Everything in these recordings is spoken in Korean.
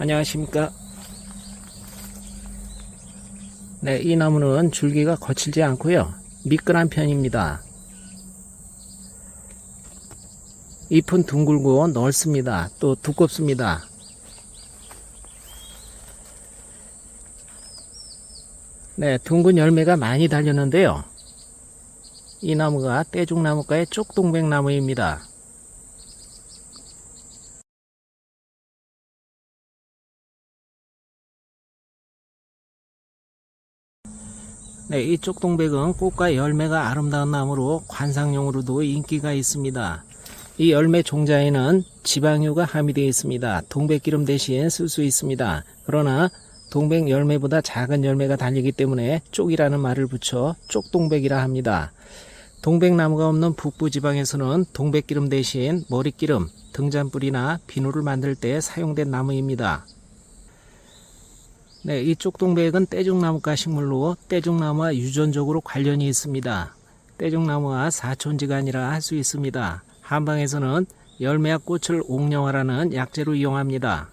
안녕하십니까. 네, 이 나무는 줄기가 거칠지 않고요. 미끈한 편입니다. 잎은 둥글고 넓습니다. 또 두껍습니다. 네, 둥근 열매가 많이 달렸는데요. 이 나무가 떼죽나무과의 쪽동백나무입니다. 네, 이 쪽 동백은 꽃과 열매가 아름다운 나무로 관상용으로도 인기가 있습니다. 이 열매 종자에는 지방유가 함유되어 있습니다. 동백기름 대신 쓸 수 있습니다. 그러나 동백 열매보다 작은 열매가 달리기 때문에 쪽이라는 말을 붙여 쪽동백이라 합니다. 동백나무가 없는 북부 지방에서는 동백기름 대신 머리기름, 등잔불이나 비누를 만들 때 사용된 나무입니다. 네, 이 쪽 동백은 떼죽나무과 식물로 떼죽나무와 유전적으로 관련이 있습니다. 떼죽나무와 사촌지간이라 할 수 있습니다. 한방에서는 열매와 꽃을 옥령화라는 약재로 이용합니다.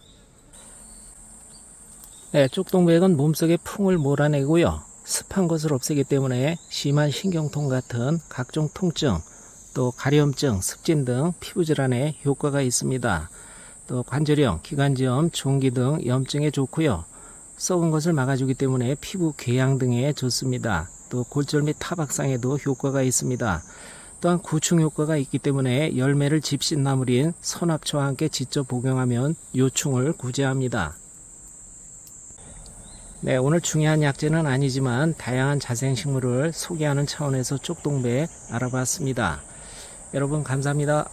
네, 쪽동백은 몸속에 풍을 몰아내고요. 습한 것을 없애기 때문에 심한 신경통 같은 각종 통증, 또 가려움증, 습진 등 피부 질환에 효과가 있습니다. 또 관절염, 기관지염, 종기 등 염증에 좋고요. 썩은 것을 막아주기 때문에 피부 궤양 등에 좋습니다. 또 골절 및 타박상에도 효과가 있습니다. 또한 구충 효과가 있기 때문에 열매를 집신 나물인 선합초와 함께 직접 복용하면 요충을 구제합니다. 네, 오늘 중요한 약재는 아니지만 다양한 자생식물을 소개하는 차원에서 쪽동백 알아봤습니다. 여러분 감사합니다.